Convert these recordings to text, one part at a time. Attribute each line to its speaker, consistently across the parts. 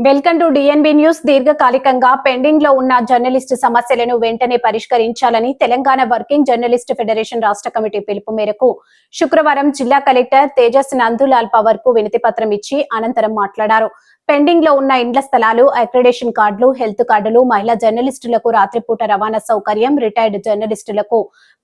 Speaker 1: Welcome to DNB news దీర్ఘకాలికంగా పెండింగ్లో ఉన్న జర్నలిస్టు సమస్యలను వెంటనే పరిష్కరించాలని తెలంగాణ వర్కింగ్ జర్నలిస్ట్ ఫెడరేషన్ రాష్ట్ర కమిటీ పిలుపు మేరకు శుక్రవారం జిల్లా కలెక్టర్ తేజస్ నందులాల్ పవర్కు వినతి పత్రం ఇచ్చి అనంతరం మాట్లాడారు. పెండింగ్లో ఉన్న ఇండ్ల స్థలాలు అక్రిడేషన్ కార్డులు హెల్త్ కార్డులు మహిళా జర్నలిస్టులకు రాత్రిపూట రవాణా సౌకర్యం రిటైర్డ్ జర్నలిస్టులకు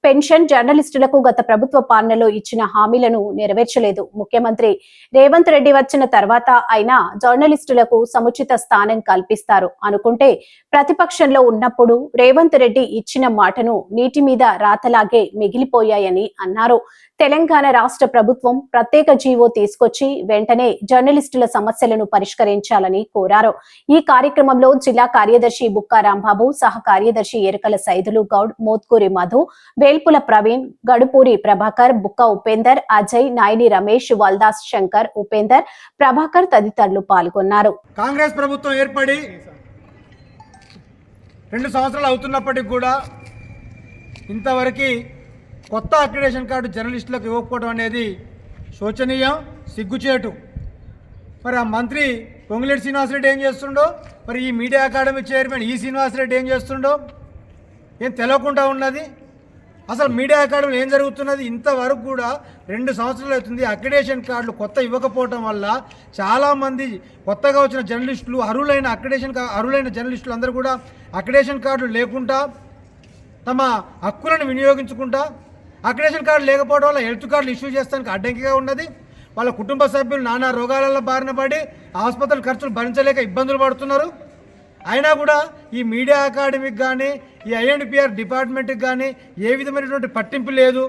Speaker 1: పెన్షన్ జర్నలిస్టులకు గత ప్రభుత్వ పాలనలో ఇచ్చిన హామీలను నెరవేర్చలేదు. ముఖ్యమంత్రి రేవంత్ రెడ్డి వచ్చిన తర్వాత అయినా జర్నలిస్టులకు సముచిత స్థానం కల్పిస్తారు. అనుకుంటే ప్రతిపక్షంలో ఉన్నప్పుడు రేవంత్ రెడ్డి ఇచ్చిన మాటను నీటి మీద రాతలాగే మిగిలిపోయాయని అన్నారు. తెలంగాణ రాష్ట్ర ప్రభుత్వం ప్రత్యేక జీవో తీసుకొచ్చి వెంటనే జర్నలిస్టుల సమస్యలను నిర్వహించాలని కోరారు. ఈ కార్యక్రమంలో జిల్లా కార్యదర్శి బుక్కా రాంబాబు సహ కార్యదర్శి ఎరకల సైదులు గౌడ్ మోత్కూరి మధు వేల్పుల ప్రవీణ్ గడుపూరి ప్రభాకర్ బుక్క ఉపేందర్ అజయ్ నాయని రమేష్ వల్దాస్ శంకర్ ఉపేందర్ ప్రభాకర్ తదితరులు పాల్గొన్నారు.
Speaker 2: కాంగ్రెస్ ప్రభుత్వం ఏర్పడి రెండు సంవత్సరాలు అవుతున్నప్పటికి కూడా ఇంతవరకు కొత్త అక్రిడేషన్ కార్డు జర్నలిస్టులకు ఇవ్వకపోవడం అనేది శోచనీయం సిగ్గుచేటు. మరి ఆ మంత్రి పొంగులేటి శ్రీనివాసరెడ్డి ఏం చేస్తుండో? మరి ఈ మీడియా అకాడమీ చైర్మన్ ఈ శ్రీనివాసరెడ్డి ఏం చేస్తుండో? ఏం తెలియకుండా ఉన్నది? అసలు మీడియా అకాడమీలో ఏం జరుగుతున్నది? ఇంతవరకు కూడా రెండు సంవత్సరాలు అవుతుంది అక్రిడేషన్ కార్డులు కొత్త ఇవ్వకపోవటం వల్ల చాలామంది కొత్తగా వచ్చిన జర్నలిస్టులు అరువులైన అక్రిడేషన్ అరువులైన జర్నలిస్టులు అందరూ కూడా అక్రిడేషన్ కార్డులు లేకుండా తమ హక్కులను వినియోగించుకుంటా అక్రిడేషన్ కార్డు లేకపోవడం వల్ల హెల్త్ కార్డులు ఇష్యూ చేస్తానికి అడ్డంకిగా ఉన్నది. వాళ్ళ కుటుంబ సభ్యులు నానా రోగాలలో బారిన పడి ఆసుపత్రుల ఖర్చులు భరించలేక ఇబ్బందులు పడుతున్నారు. అయినా కూడా ఈ మీడియా అకాడమీకి కానీ ఈ ఐఎన్పిఆర్ డిపార్ట్మెంట్కి కానీ ఏ విధమైనటువంటి పట్టింపు లేదు.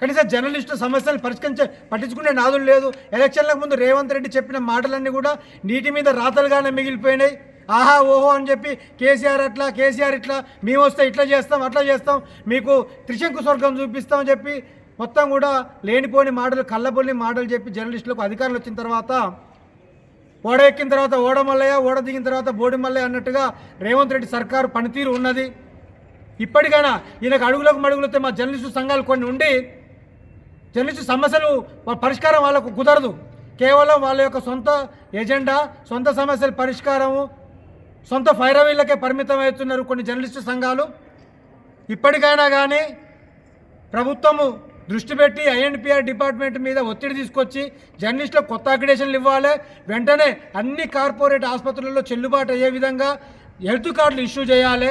Speaker 2: కనీసం జర్నలిస్టు సమస్యలు పరిష్కరించే పట్టించుకునే నాదులు లేదు. ఎలక్షన్లకు ముందు రేవంత్ రెడ్డి చెప్పిన మాటలన్నీ కూడా నీటి మీద రాతలుగానే మిగిలిపోయినాయి. ఆహా ఓహో అని చెప్పి కేసీఆర్ అట్లా కేసీఆర్ ఇట్లా మేము వస్తే ఇట్లా చేస్తాం అట్లా చేస్తాం మీకు త్రిశంకు స్వర్గం చూపిస్తామని చెప్పి మొత్తం కూడా లేనిపోని మాటలు కళ్ళబొల్లి మాటలు చెప్పి జర్నలిస్టులకు అధికారులు వచ్చిన తర్వాత ఓడ ఎక్కిన తర్వాత ఓడ మల్లయ్య ఓడ దిగిన తర్వాత బోడి మల్లయ్య అన్నట్టుగా రేవంత్ రెడ్డి సర్కారు పనితీరు ఉన్నది. ఇప్పటికైనా ఈయనకు అడుగులకు మడుగులతో మా జర్నలిస్టు సంఘాలు కొన్ని ఉండి జర్నలిస్టు సమస్యలు పరిష్కారం వాళ్ళకు కుదరదు. కేవలం వాళ్ళ యొక్క సొంత ఎజెండా సొంత సమస్యల పరిష్కారము సొంత ఫైరవీళ్ళకే పరిమితం అవుతున్నారు కొన్ని జర్నలిస్టు సంఘాలు. ఇప్పటికైనా కానీ ప్రభుత్వము దృష్టి పెట్టి ఐఎన్పిఆర్ డిపార్ట్మెంట్ మీద ఒత్తిడి తీసుకొచ్చి జర్నలిస్టులకు కొత్త అక్రిడేషన్లు ఇవ్వాలి. వెంటనే అన్ని కార్పొరేట్ ఆసుపత్రులలో చెల్లుబాటు అయ్యే విధంగా హెల్త్ కార్డులు ఇష్యూ చేయాలి.